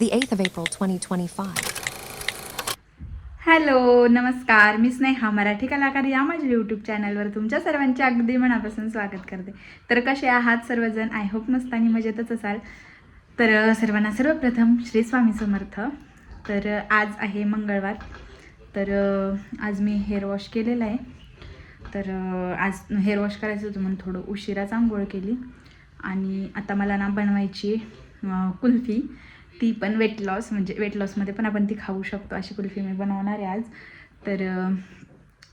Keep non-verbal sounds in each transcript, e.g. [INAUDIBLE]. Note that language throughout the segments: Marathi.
the 8th of April 2025. Hello नमस्कार. मी स्नेहा मराठी कलाकार या माझ्या यूट्यूब चॅनलवर तुमच्या सर्वांचे अगदी मनापासून स्वागत करते. तर कसे आहात सर्वजण? आय होप मस्त आणि मजेतच असाल. तर सर्वांना सर्वप्रथम श्री स्वामी समर्थ. तर आज आहे मंगळवार. तर आज मी हेअर वॉश केलेलं आहे. तर आज हेअर वॉश करायचं होतं म्हणून थोडं उशिराच आंघोळ केली. आणि आता मला ना बनवायची कुल्फी. ती पण वेट लॉस म्हणजे वेट लॉसमध्ये पण आपण ती खाऊ शकतो. अशी कुल्फी मी बनवणार आहे आज. तर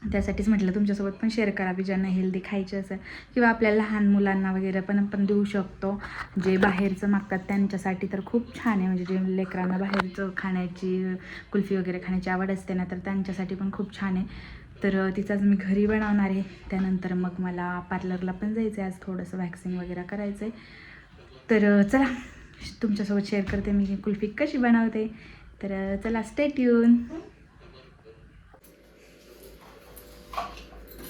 त्यासाठीच म्हटलं तुमच्यासोबत पण शेअर करावी ज्यांना हेल्दी खायची असेल किंवा आपल्या लहान मुलांना वगैरे पण आपण देऊ शकतो. जे बाहेरचं मागतात त्यांच्यासाठी तर खूप छान आहे. म्हणजे जे लेकरांना बाहेरचं खाण्याची कुल्फी वगैरे खाण्याची आवड असते ना तर त्यांच्यासाठी पण खूप छान आहे. तर तिचाच मी घरी बनवणार आहे. त्यानंतर मग मला पार्लरला पण जायचं आहे आज थोडंसं वॅक्सिंग वगैरे करायचं आहे तर चला. तुमच्यासोबत शेअर करते मी कुल्फी कशी बनवते. तर चला स्टेट येऊन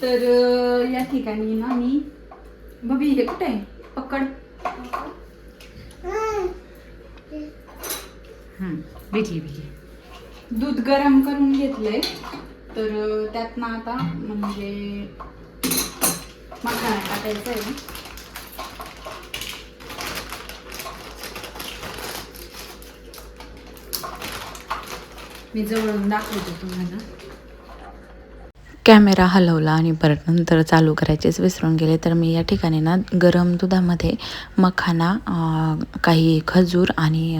तर या ठिकाणी ना मी बबी हे कुठे आहे? पकड. हां भेटली भेटली. दूध गरम करून घेतलंय. तर त्यात ना आता म्हणजे मखाना टाकायचं आहे. मी जवळून दाखवते तुम्हाला. कॅमेरा हलवला आणि परत नंतर चालू करायचेच विसरून गेले. तर मी या ठिकाणी ना गरम दुधामध्ये मखाना काही खजूर आणि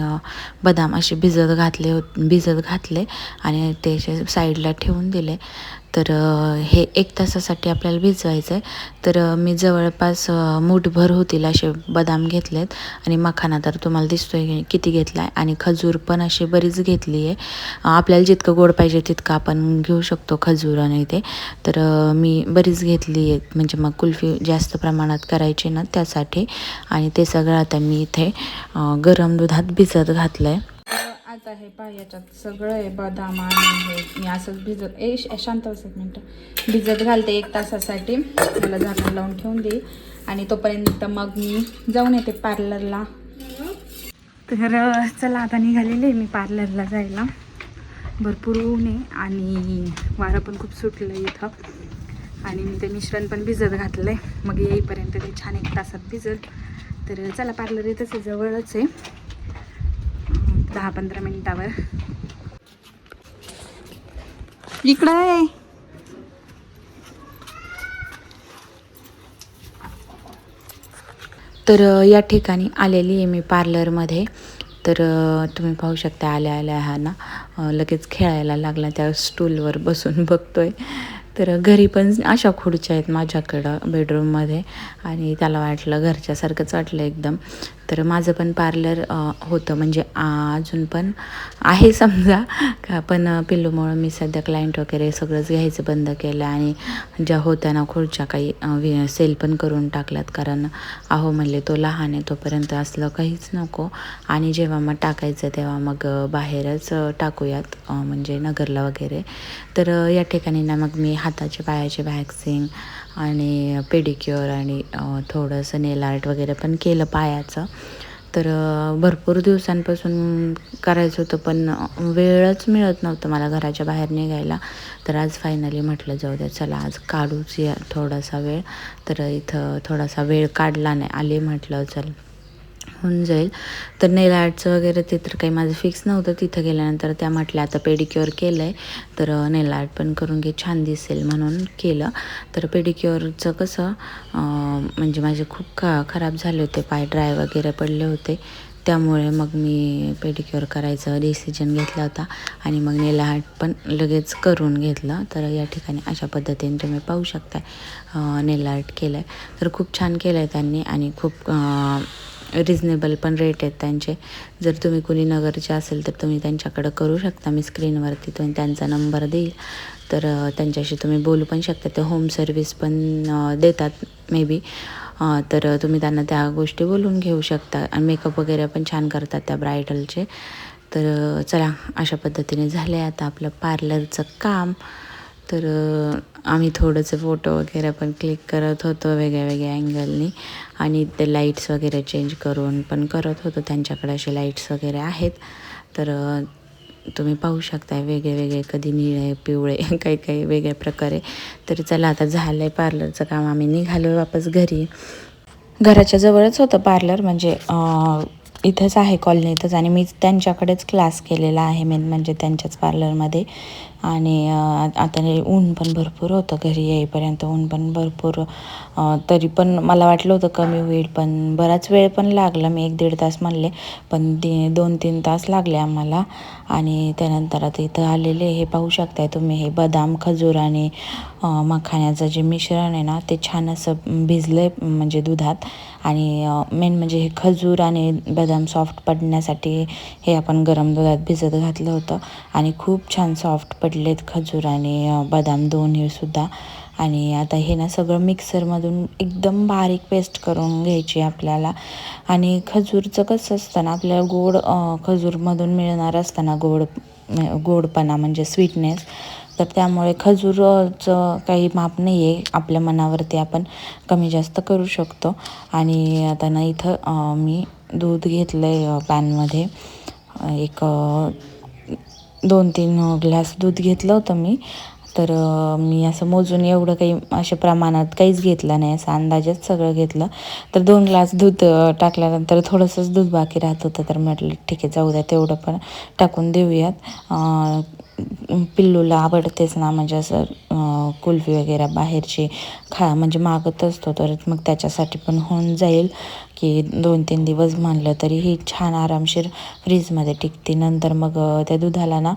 बदाम असे भिजत घातले भिजत घातले आणि ते असे साईडला ठेवून दिले. तर हे एक तासासाठी आपल्याला भिजवायचं आहे तर मी जवळपास मूठभर होतील असे बदाम घेतले आहेत आणि मखाना तर तुम्हाला दिसतोय किती घेतला आहे आणि खजूर पण अशी बरीच घेतली आहे. आपल्याला जितकं गोड पाहिजे तितकं आपण घेऊ शकतो खजूर आणि ते. तर मी बरीच घेतली आहे म्हणजे मग कुल्फी जास्त प्रमाणात करायची ना त्यासाठी. आणि ते सगळं आता मी इथे गरम दुधात भिजत घातलं आहे आज आहे पहा याच्यात सगळं आहे बदाम आणि मी असंच भिजत ए शांत बस एक मिनटं. भिजत घालते एक तासासाठी. मला झाकण लावून ठेवून देईल आणि तोपर्यंत मग मी जाऊन येते पार्लरला. तर चला आता निघालेले आहे मी पार्लरला जायला. भरपूर ऊन आहे आणि वारं पण खूप सुटलं आहे इथं. आणि मी ते मिश्रण पण भिजत घातलं आहे मग येईपर्यंत ते छान एक तासात भिजत तर चला पार्लर इथंच जवळच आहे. दहा पंधरा मिनिटावर. इकडं आहे तर या ठिकाणी आलेली आहे मी पार्लरमध्ये. तर तुम्ही पाहू शकता आल्या आल्या हा ना लगेच खेळायला लागला त्या स्टूलवर बसून [LAUGHS] बघतोय. तर घरी पण अशा खुर्च्या आहेत माझ्याकडं बेडरूममध्ये आणि त्याला वाटलं घरच्यासारखंच वाटलं एकदम. तर माझं पण पार्लर होतं. म्हणजे अजून पण आहे समजा. का पण पिल्लूमुळं मी सध्या क्लायंट वगैरे सगळंच घ्यायचं बंद केलं आणि ज्या होत्या ना खुर्च्या काही वि सेल पण करून टाकल्यात कारण अहो म्हणले तो लहान आहे तोपर्यंत असलं काहीच नको. आणि जेव्हा मग टाकायचं तेव्हा मग बाहेरच टाकूयात म्हणजे नगरला वगैरे. तर या ठिकाणी ना मग मी हाताचे पायाचे वॅक्सिंग आणि पेडिक्युअर आणि थोडंसं नेल आर्ट वगैरे पण केलं पायाचं. तर भरपूर दिवसांपासून करायचं होतं पण वेळच मिळत नव्हतं मला घराच्या बाहेर निघायला. तर आज फायनली म्हटलं जाऊ द्या चला आज काढूच या थोडासा वेळ. तर इथं थोडासा वेळ काढला नाही. आले म्हटलं चल होऊन जाईल. तर नेल आर्टचं वगैरे ते तर काही माझं फिक्स नव्हतं. तिथं गेल्यानंतर त्या म्हटल्या आता पेडिक्युअर केलं आहे तर नेल आर्ट पण करून घे छान दिसेल म्हणून केलं. तर पेडिक्युअरचं कसं म्हणजे माझे खूप का खराब झाले होते. पाय ड्राय वगैरे पडले होते. त्यामुळे मग मी पेडिक्युअर करायचं डिसिजन घेतला होता. आणि मग नेल आर्ट पण लगेच करून घेतलं. तर या ठिकाणी अशा पद्धतीने तुम्ही पाहू शकताय नेल आर्ट केलं आहे तर खूप छान केलं आहे त्यांनी. आणि खूप रिजनेबल पण रेट आहेत त्यांचे. जर तुम्ही कुणी नगरचे असेल तर तुम्ही त्यांच्याकडं करू शकता. मी स्क्रीनवरती तुम्ही त्यांचा नंबर देईल. तर त्यांच्याशी तुम्ही बोलू पण शकता. ते होम सर्विस पण देतात मे बी तर तुम्ही त्यांना त्या गोष्टी बोलून घेऊ शकता. आणि मेकअप वगैरे पण छान करतात त्या ब्रायडलचे तर चला अशा पद्धतीने झालं आहे आता आपलं पार्लरचं काम. तर आम्ही थोडंसं फोटो वगैरे पण क्लिक करत होतो वेगळ्या वेगळ्या अँगलनी आणि ते लाईट्स वगैरे चेंज करून पण करत होतो. त्यांच्याकडे असे लाईट्स वगैरे आहेत. तर तुम्ही पाहू शकता वेगळे वेगळे कधी निळे पिवळे [LAUGHS] काही काही वेगळ्या प्रकारे. तर चला आता झालं आहे पार्लरचं काम. आम्ही निघालो वापस घरी. घराच्या जवळच होतं पार्लर म्हणजे इथंच आहे कॉलनीतच आणि मी त्यांच्याकडेच क्लास केलेला आहे. मेन म्हणजे त्यांच्याच पार्लरमध्ये आणि आता हे ऊन पण भरपूर होतं घरी येईपर्यंत. ऊन पण भरपूर तरी पण मला वाटलं होतं कमी होईल पण बराच वेळ पण लागला. मी एक दीड तास म्हणले पण ती दोन तीन तास लागले आम्हाला. आणि त्यानंतर आता इथं आलेले हे पाहू शकताय तुम्ही हे बदाम खजूर आणि मखाण्याचं जे मिश्रण आहे ना ते छान असं भिजलं आहे म्हणजे दुधात. आणि मेन म्हणजे हे खजूर आणि बदाम सॉफ्ट पडण्यासाठी हे आपण गरम दुधात भिजत घातलं होतं. आणि खूप छान सॉफ्ट पडलेत खजूर आणि बदाम दोन्ही सुद्धा. आणि आता हे ना सगळं मिक्सरमधून एकदम बारीक पेस्ट करून घ्यायची आपल्याला. आणि खजूरचं कसं असतं ना आपल्याला गोड खजूरमधून मिळणार असताना गोड गोडपणा म्हणजे स्वीटनेस तर त्यामुळे खजूरचं काही माप नाही आहे आपल्या मनावरती आपण कमी जास्त करू शकतो. आणि आता ना इथं मी दूध घेतलं आहे पॅनमध्ये. एक दोन तीन ग्लास दूध घेतलं होतं मी. तर मी असं मोजून एवढं काही अशा प्रमाणात काहीच घेतलं नाही. असं अंदाजेच सगळं घेतलं. तर दोन ग्लास दूध टाकल्यानंतर थोडंसंच दूध बाकी राहत होतं. तर म्हटलं ठीक आहे जाऊ द्या तेवढं पण टाकून देऊयात. पिल्लूला आवडतेच ना म्हणजे असं कुल्फी वगैरे बाहेरची खा म्हणजे मागत असतो तर मग त्याच्यासाठी पण होऊन जाईल की दोन तीन दिवस म्हणलं तरी ही छान आरामशीर फ्रीजमध्ये टिकते. नंतर मग त्या दुधाला ना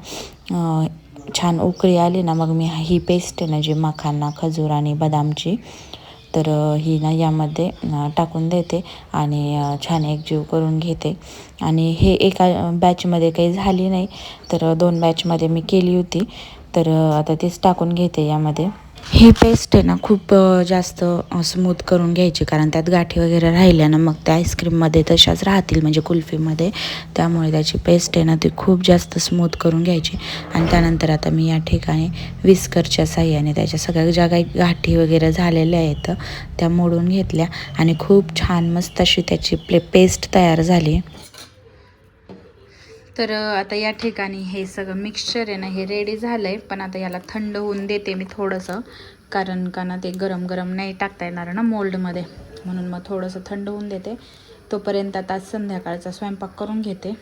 छान उकळी आली ना मग मी ही पेस्ट आहे ना जी मखांना खजूर आणि बदामची तर ही ना यामध्ये टाकून देते आणि छान एकजीव करून घेते. आणि हे एका बॅचमध्ये काही झाली नाही. तर दोन बॅचमध्ये मी केली होती. तर आता तीच टाकून घेते यामध्ये. ही पेस्ट आहे ना खूप जास्त स्मूथ करून घ्यायची. कारण त्यात गाठी वगैरे राहिल्या ना मग त्या आईस्क्रीममध्ये तशाच राहतील म्हणजे कुल्फीमध्ये. त्यामुळे त्याची पेस्ट आहे ना ती खूप जास्त स्मूथ करून घ्यायची. आणि त्यानंतर आता मी या ठिकाणी विस्करच्या साह्याने त्याच्या सगळ्या ज्या काही गाठी वगैरे झालेल्या आहेत त्या मोडून घेतल्या. आणि खूप छान मस्त अशी त्याची प्ले पेस्ट तयार झाली. तर आता या ठिकाणी हे सगळं मिक्सचर आहे ना हे रेडी झालं आहे पण आता याला थंड होऊन देते मी थोडंसं कारण का ना ते गरम गरम नाही टाकता येणार ना मोल्डमध्ये म्हणून मग थोडंसं थंड होऊन देते. तोपर्यंत आता संध्याकाळचा स्वयंपाक करून घेते.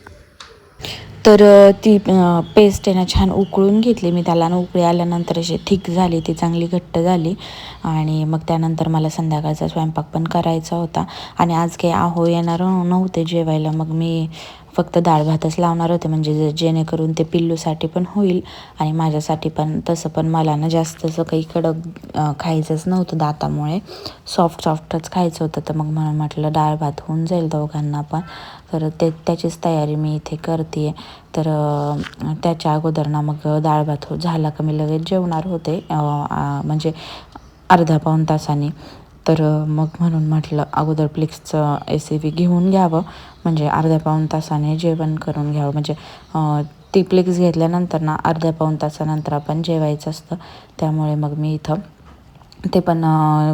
तर ती पेस्ट आहे ना छान उकळून घेतली मी त्याला. ना उकळी आल्यानंतर अशी थिक झाली ती चांगली घट्ट झाली. आणि मग त्यानंतर मला संध्याकाळचा स्वयंपाक पण करायचा होता. आणि आज काही आहो येणार नव्हते जेवायला. मग मी फक्त डाळ भातच लावणार होते. म्हणजे जे- जेणेकरून ते पिल्लूसाठी पण होईल आणि माझ्यासाठी पण. तसं पण मला ना जास्त असं काही कडक खायचंच नव्हतं दातामुळे. सॉफ्ट सॉफ्टच खायचं होतं. तर मग म्हणून म्हटलं डाळ भात होऊन जाईल दोघांना पण. तर ते त्याचीच तयारी मी इथे करते तर त्याच्या अगोदर ना मग डाळ भात हो झाला का मी लगेच जेवणार होते. म्हणजे अर्धा पाऊण तासाने. तर मग म्हणून म्हटलं अगोदर प्लिक्सचं रेसिपी घेऊन घ्यावं. म्हणजे अर्ध्या पाऊण तासाने जेवण करून घ्यावं. म्हणजे ती प्लिक्स घेतल्यानंतर ना अर्ध्या पाऊण तासानंतर आपण जेवायचं असतं. त्यामुळे मग मी इथं ते पण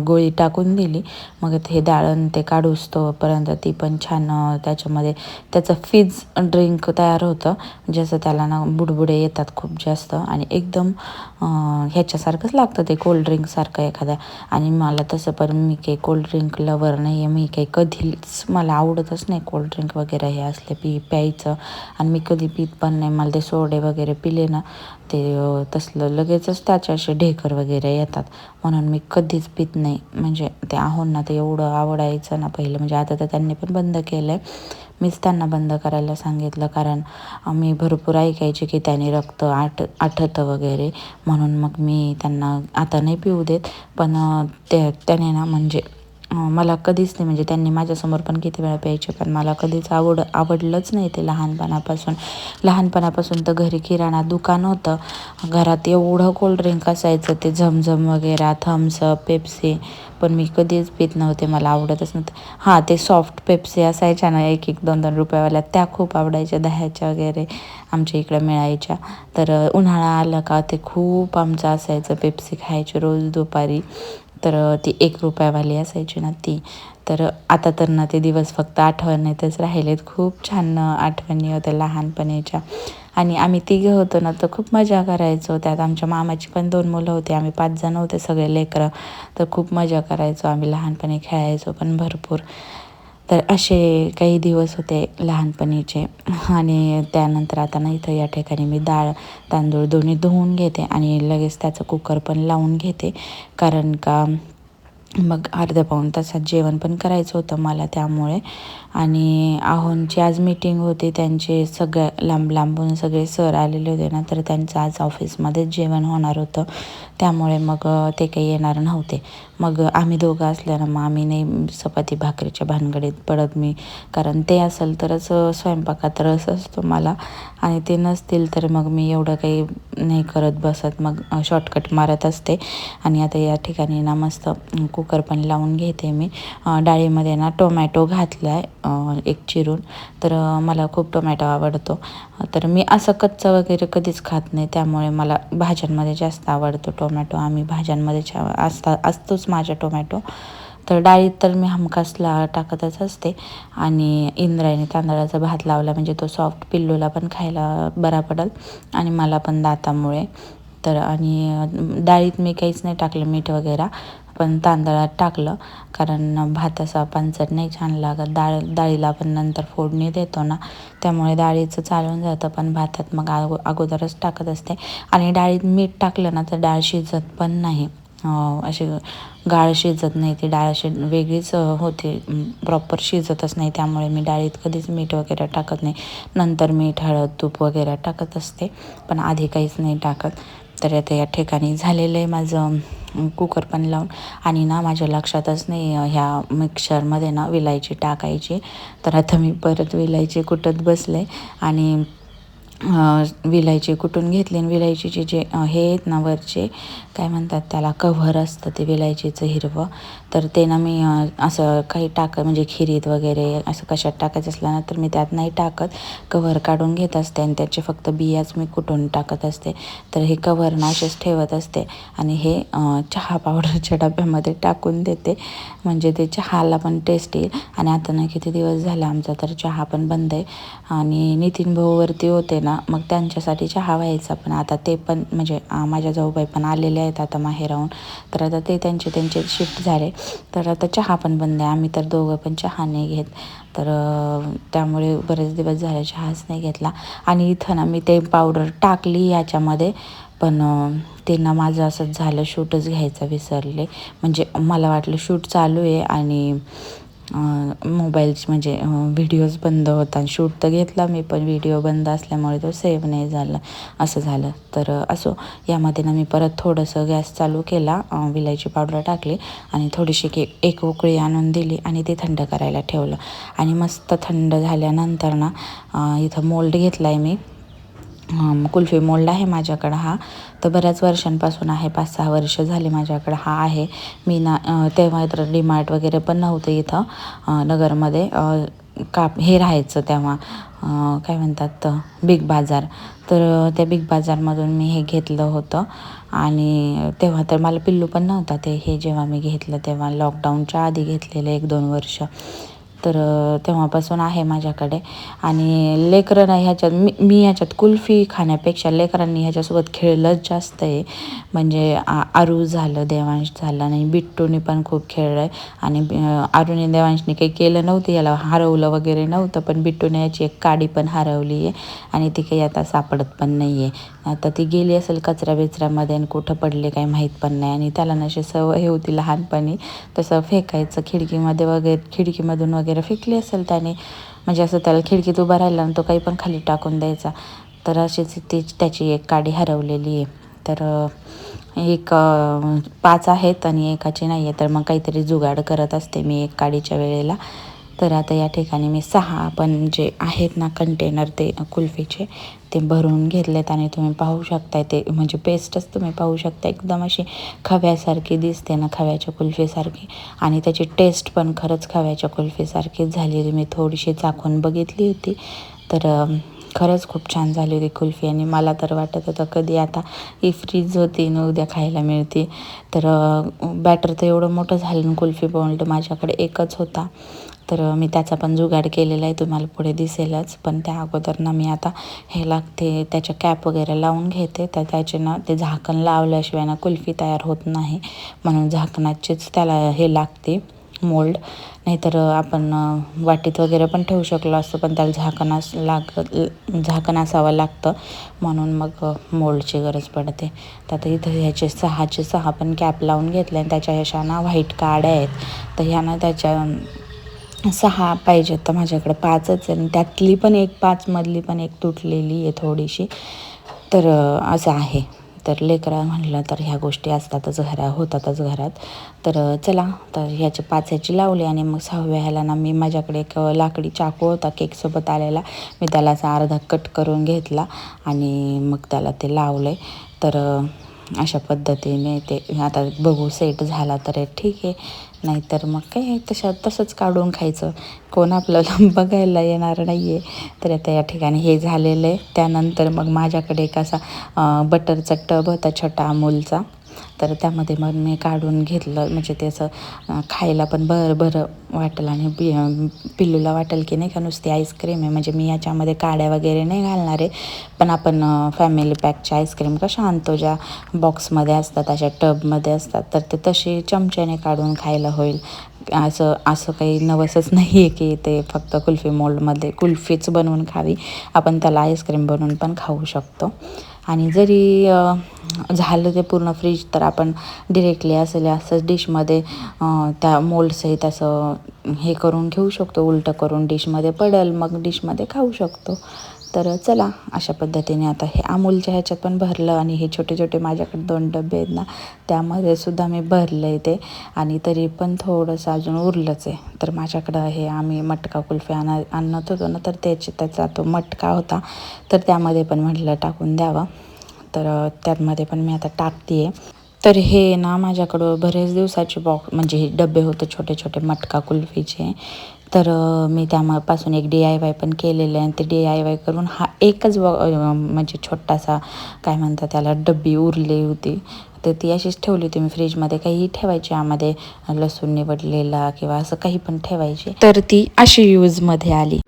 गोळी टाकून दिली. मग हे डाळण ते काढूस तोपर्यंत ती पण छान त्याच्यामध्ये त्याचं फिज ड्रिंक तयार होतं. जसं त्याला ना बुडबुडे येतात खूप जास्त आणि एकदम ह्याच्यासारखंच लागतं ते कोल्ड्रिंकसारखं एखाद्या. आणि मला तसं पण मी काही कोल्ड्रिंक लवर नाही आहे मी काही कधीच मला आवडतच नाही कोल्ड्रिंक वगैरे हे असले पी प्यायचं. आणि मी कधी पित पण नाही. मला ते सोडे वगैरे पिले ना ते तसलं लगेचच त्याचे असे ढेकर वगैरे येतात. म्हणून मी कधीच पित नाही. म्हणजे ते आहोंना ते एवढं आवडायचं ना पहिलं. म्हणजे आता तर त्यांनी पण बंद केलं आहे मीच त्यांना बंद करायला सांगितलं. कारण मी भरपूर ऐकायचे की त्याने रक्त आठ आठतं वगैरे. म्हणून मग मी त्यांना आता नाही पिऊ देत. पण ते त्याने ना म्हणजे मला कधीच नाही म्हणजे त्यांनी माझ्यासमोर पण किती वेळा प्यायचे पण मला कधीच आवड आवडलंच नाही ते लहानपणापासून. लहानपणापासून तर घरी किराणा दुकान होतं. घरात एवढं कोल्ड्रिंक असायचं ते झमझम वगैरे थम्सअप पेप्सी पण मी कधीच पित नव्हते मला आवडतच नव्हतं. हां ते सॉफ्ट पेप्सी असायच्या ना एक एक दोन दोन रुपयावाल्या त्या खूप आवडायच्या दह्याच्या वगैरे आमच्या इकडं मिळायच्या. तर उन्हाळा आला का ते खूप आमचं असायचं पेप्सी खायची रोज दुपारी. तर ती एक रुपयावाली असायची ना ती. तर आता तर ना ते दिवस फक्त आठवणीतच राहिलेत. खूप छान आठवणी होत्या लहानपणीच्या. आणि आम्ही तिघे होतो ना तर खूप मजा करायचो. त्यात आमच्या मामाची पण दोन मुलं होती आम्ही पाच जण होते सगळे लेकरं. तर खूप मजा करायचो. आम्ही लहानपणी खेळायचो पण भरपूर. तर असे काही दिवस होते लहानपणीचे. आणि त्यानंतर आता ना इथं या ठिकाणी मी डाळ तांदूळ दोन्ही धुवून घेते आणि लगेच त्याचं कुकर पण लावून घेते. कारण का मग अर्ध्या पाऊण तासात जेवण पण करायचं होतं मला त्यामुळे. आणि आहोंची आज मीटिंग होती त्यांचे सगळ्या लांब लांबून सगळे सर आलेले होते ना तर त्यांचं आज ऑफिसमध्येच जेवण होणार होतं. त्यामुळे मग ते काही येणार नव्हते. मग आम्ही दोघं असल्यानं मग आम्ही नाही चपाती भाकरीच्या भानगडीत पडत मी. कारण ते असेल तरच स्वयंपाकात रस असतो मला. आणि ते नसतील तर मग मी एवढं काही नाही करत बसत. मग शॉर्टकट मारत असते. आणि आता या ठिकाणी ना मस्त कुकर पण लावून घेते मी. डाळीमध्ये ना टोमॅटो घातला आहे एक चिरून. तर मला खूप टोमॅटो आवडतो. तर मी असं कच्चं वगैरे कधीच खात नाही. त्यामुळे मला भाज्यांमध्ये जास्त आवडतो टोमॅटो. आम्ही भाज्यांमध्ये असता असतोच माझ्या टोमॅटो. तर डाळीत तर मी हमखासला टाकतच असते. आणि इंद्रायणी तांदळाचा भात लावला म्हणजे तो सॉफ्ट पिल्लूला पण खायला बरा पडेल. आणि मला पण दातामुळे. तर आणि डाळीत मी काहीच नाही टाकलं. मीठ वगैरे. पण तांदळात टाकलं. कारण भात असा पांचट नाही छान लागत. डाळ डाळीला आपण नंतर फोडणी देतो ना त्यामुळे डाळीचं चालून जातं. पण भातात मग अगो अगोदरच टाकत असते. आणि डाळीत मीठ टाकलं ना तर डाळ शिजत पण नाही. अशी गाळ शिजत नाही. ती डाळ अशी वेगळीच होते. प्रॉपर शिजतच नाही. त्यामुळे मी डाळीत कधीच मीठ वगैरे टाकत नाही. नंतर मीठ हळद तूप वगैरे टाकत असते. पण आधी काहीच नाही टाकत. तर आता या ठिकाणी झालेलं आहे माझं कुकर पण लावून. आणि ना माझ्या लक्षातच नाही ह्या मिक्सरमध्ये ना विलायची टाकायची. तर आता मी परत विलायची कुटत बसले. आणि विलायची कुटून घेतली आणि विलायचीचे जे हे आहेत ना वरचे काय म्हणतात त्याला कव्हर असतं ते विलायचीचं हिरवं. तर ते ना मी असं काही टाक म्हणजे खिरीत वगैरे असं कशात टाकायचं असलं ना तर मी त्यात नाही टाकत. कव्हर काढून घेत असते आणि त्याचे फक्त बियाच मी कुटून टाकत असते. तर हे कव्हर ना असेच ठेवत असते आणि हे चहा पावडरच्या डब्यामध्ये टाकून देते. म्हणजे ते चहाला पण टेस्ट येईल. आणि आता ना किती दिवस झाला आमचा तर चहा पण बंद आहे. आणि नितीन भाऊवरती होते ना मग त्यांच्यासाठी चहा व्हायचा पण. आता ते पण म्हणजे माझ्या जाऊबाई पण आलेले आहेत आता माहेराहून तर आता ते त्यांचे त्यांचे शिफ्ट झाले. तर आता चहा पण बंद आहे. आम्ही तर दोघं पण चहा नाही घेत. तर त्यामुळे बरेच दिवस झाले चहाच नाही घेतला. आणि इथं ना मी ते पावडर टाकली याच्यामध्ये. पण ते ना माझं असंच झालं. शूटच घ्यायचं विसरले. म्हणजे मला वाटलं शूट चालू आहे आणि मोबाईलची म्हणजे व्हिडिओज बंद होता. शूट तर घेतला मी पण व्हिडिओ बंद असल्यामुळे तो सेव्ह नाही झाला. असं झालं. तर असो. यामध्ये ना मी परत थोडंसं गॅस चालू केला विलायची पावडर टाकली आणि थोडीशी के एक उकळी आणून दिली आणि ते थंड करायला ठेवलं. आणि मस्त थंड झाल्यानंतर ना इथं मोल्ड घेतला आहे मी. कुल्फी मोल्ड आहे माझ्याकडं हा. तर बऱ्याच वर्षांपासून आहे पाच सहा वर्ष झाले माझ्याकडं हा आहे. मी ना तेव्हा तर डीमार्ट वगैरे पण नव्हतं इथं नगरमध्ये. काप हे राहायचं तेव्हा काय म्हणतात बिग बाजार तर त्या बिग बाजारमधून मी हे घेतलं होतं. आणि तेव्हा तर मला पिल्लू पण नव्हता ते हे जेव्हा मी घेतलं तेव्हा. लॉकडाऊनच्या आधी घेतलेलं एक दोन वर्ष. तर तेव्हापासून आहे माझ्याकडे. आणि लेकरं नाही ह्याच्यात मी मी ह्याच्यात कुल्फी खाण्यापेक्षा लेकरांनी ह्याच्यासोबत खेळलंच जास्त आहे. म्हणजे आ आरू झालं देवांश झालं आणि बिट्टूनी पण खूप खेळलं आहे आणि आरूने देवांशने काही केलं नव्हतं याला हरवलं वगैरे नव्हतं पण बिट्टूने याची एक काडी पण हरवली आहे. आणि ती काही आता सापडत पण नाही आहे आता ती गेली असेल कचरा बिचऱ्यामध्ये आणि कुठं पडले काही माहीत पण नाही. आणि त्याला नशी सवय होती लहानपणी. तसं फेकायचं खिडकीमध्ये वगैरे खिडकीमधून वगैरे फेकली असेल त्याने. म्हणजे असं त्याला खिडकीत उभा राहिला आणि तो काही पण खाली टाकून द्यायचा. तर अशीच ती त्याची एक काडी हरवलेली आहे. तर एक पाच आहेत आणि एकाची नाही आहे तर मग काहीतरी जुगाड करत असते मी एक काडीच्या वेळेला. तर आता या ठिकाणी मी सहा पण जे आहेत ना कंटेनर ते कुल्फीचे ते भरून घेतलेत आणि तुम्ही पाहू शकताय ते म्हणजे पेस्टच तुम्ही पाहू शकता एकदम अशी खव्यासारखी दिसते ना खव्याच्या कुल्फीसारखी. आणि त्याची टेस्ट पण खरंच खव्याच्या कुल्फीसारखीच झाली मी थोडीशी चाखून बघितली होती. तर खरंच खूप छान झाली होती कुल्फी. आणि मला तर वाटत होतं कधी आता ही फ्रीज होती न उद्या खायला मिळते. तर बॅटर तर एवढं मोठं झालं ना कुल्फी बोल्ड माझ्याकडे एकच होता. तर मी त्याचा पण जुगाड केलेला आहे तुम्हाला पुढे दिसेलच. पण त्या अगोदर ना मी आता हे लागते त्याच्या कॅप वगैरे लावून घेते. तर त्याचे ना ते झाकण लावल्याशिवाय ना कुल्फी तयार होत नाही. म्हणून झाकणाचेच त्याला हे लागते मोल्ड नाहीतर आपण वाटीत वगैरे पण ठेवू शकलो असतो पण त्याला झाकण अस लाग झाकण असावं लागतं. म्हणून मग मोल्डची गरज पडते. तर आता इथं ह्याचे सहाचे सहा पण कॅप लावून घेतले आणि त्याच्या ह्याशा ना व्हाईट काड्या आहेत. तर ह्या ना त्याच्या सहा पाहिजेत तर माझ्याकडे. पाचच आहे आणि त्यातली पण एक पाचमधली पण एक तुटलेली आहे थोडीशी. तर असं आहे. तर लेकरा म्हणलं तर ह्या गोष्टी असतातच घरा होतातच घरात. तर चला तर ह्याचे पाच ह्याची लावली आणि मग सहाव्या ह्याला ना मी माझ्याकडे एक लाकडी चाकू होता केकसोबत आलेला. मी त्याला असा अर्धा कट करून घेतला आणि मग त्याला ते लावलं. तर अशा पद्धतीने ते आता बघू सेट झाला तर ठीक आहे. नाहीतर मग काय तशा तसंच काढून खायचं. कोण आपल्याला बघायला येणार नाही आहे तर आता या ठिकाणी हे झालेलं आहे. त्यानंतर मग माझ्याकडे एक असा बटरचा टब होता छोटा अमूलचा. तर त्यामध्ये मग मी काढून घेतलं. म्हणजे त्याचं असं खायला पण बरं बरं वाटेल आणि पि पिल्लूला वाटेल की नाही का नुसती आईस्क्रीम आहे. म्हणजे मी याच्यामध्ये काड्या वगैरे नाही घालणार आहे. पण आपण फॅमिली पॅकच्या आईस्क्रीम कशा आणतो ज्या बॉक्समध्ये असतात अशा टबमध्ये असतात. तर ते तशी चमच्याने काढून खायला होईल. असं असं काही नवसच नाही आहे की ते फक्त कुल्फी मोल्डमध्ये कुल्फीच बनवून खावी. आपण त्याला आईस्क्रीम बनवून पण खाऊ शकतो. आणि जरी झालं ते पूर्ण फ्रीज तर आपण डिरेक्टली असेल असंच डिशमध्ये त्या मोल्डसहित असं हे करून घेऊ शकतो. उलटं करून डिशमध्ये पडेल मग डिशमध्ये खाऊ शकतो. तर चला अशा पद्धतीने आता हे अमूलच्या ह्याच्यात पण भरलं आणि हे छोटे छोटे माझ्याकडे दोन डबे आहेत ना त्यामध्ये सुद्धा मी भरलं आहे ते. आणि तरी पण थोडंसं अजून उरलंच आहे. तर माझ्याकडं हे आम्ही मटका कुल्फी आणा आणत होतो ना तर त्याचे त्याचा तो मटका होता. तर त्यामध्ये पण म्हटलं टाकून द्यावा. तर त्यामध्ये पण मी आता टाकते आहे तर हे ना माझ्याकडं बरेच दिवसाचे बॉक्स म्हणजे हे डबे होते छोटे छोटे मटका कुल्फीचे. तर मी त्यापासून एक डी आय वाय पण केलेलं आहे. आणि ते डी आय वाय करून हा एकच व म्हणजे छोटासा काय म्हणतात त्याला डब्बी उरली होती. तर ती अशीच ठेवली होती मी फ्रीजमध्ये. काही ठेवायची यामध्ये लसूण निवडलेला किंवा असं काही पण ठेवायची. तर ती अशी यूजमध्ये आली.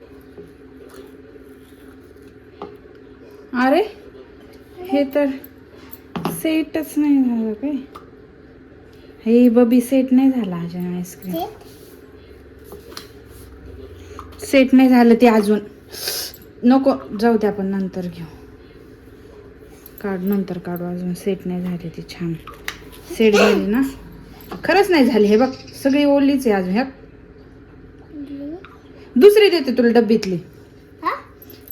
अरे हे तर सेटच नाही झालं काय? हे बबी सेट नाही झाला अजून आईस्क्रीम. सेट नाही झालं ते अजून. नको जाऊ दे आपण नंतर घेऊ. काढ नंतर काढू. अजून सेट नाही झाली ती छान. सेट झाली ना? खरंच नाही झाली. हे बघ सगळी ओलीच आहे अजून. ह्या दुसरी देते तुला डब्बीतली.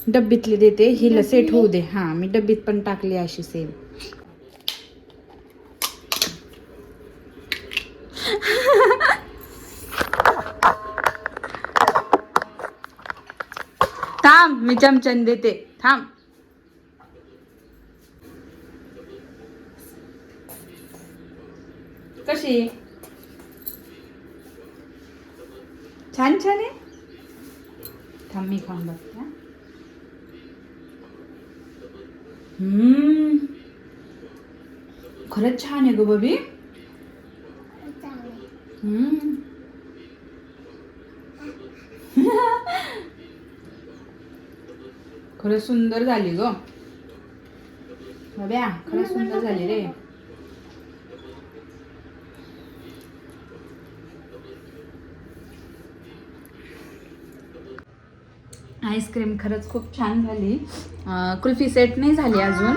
डब्बीतली देते. हिला सेट होऊ दे. हा मी डब्बीत पण टाकली अशी सेम [LAUGHS] मी चमचन देते. थांब. कशी? छान छान आहे? थांब मी खाऊन बघते हम्म. खरंच छान आहे ग बबी. खरंच सुंदर झाली ग. बब्या खरंच सुंदर झाली रे. आईस्क्रीम खरंच खूप छान झाली. कुल्फी सेट नाही झाली अजून.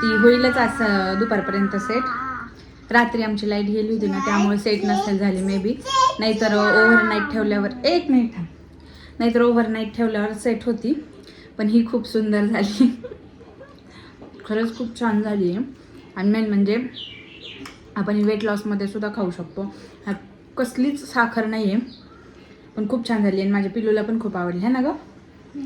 ती होईलच असं दुपारपर्यंत सेट रात्री आमची लाइट गेली होती ना त्यामुळे सेट नसेल झाली मे बी नाहीतर ओव्हरनाईट ठेवल्यावर एक मिनिट थांब. नाहीतर ओव्हरनाईट ठेवल्यावर सेट होती. पण ही खूप सुंदर झाली. खरंच खूप छान झाली आहे. आणि मेन म्हणजे आपण वेट लॉसमध्ये सुद्धा खाऊ शकतो. कसलीच साखर नाही आहे पण खूप छान झाली आणि माझ्या पिलूला पण खूप आवडली. आहे ना गं?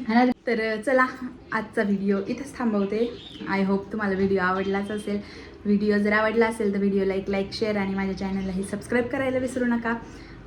है ना? तर चला आजचा व्हिडिओ इथंच थांबवते. आय होप तुम्हाला व्हिडिओ आवडलाच असेल. व्हिडिओ जर आवडला असेल तर व्हिडिओला एक लाईक शेअर आणि माझ्या चॅनललाही सबस्क्राईब करायला विसरू नका.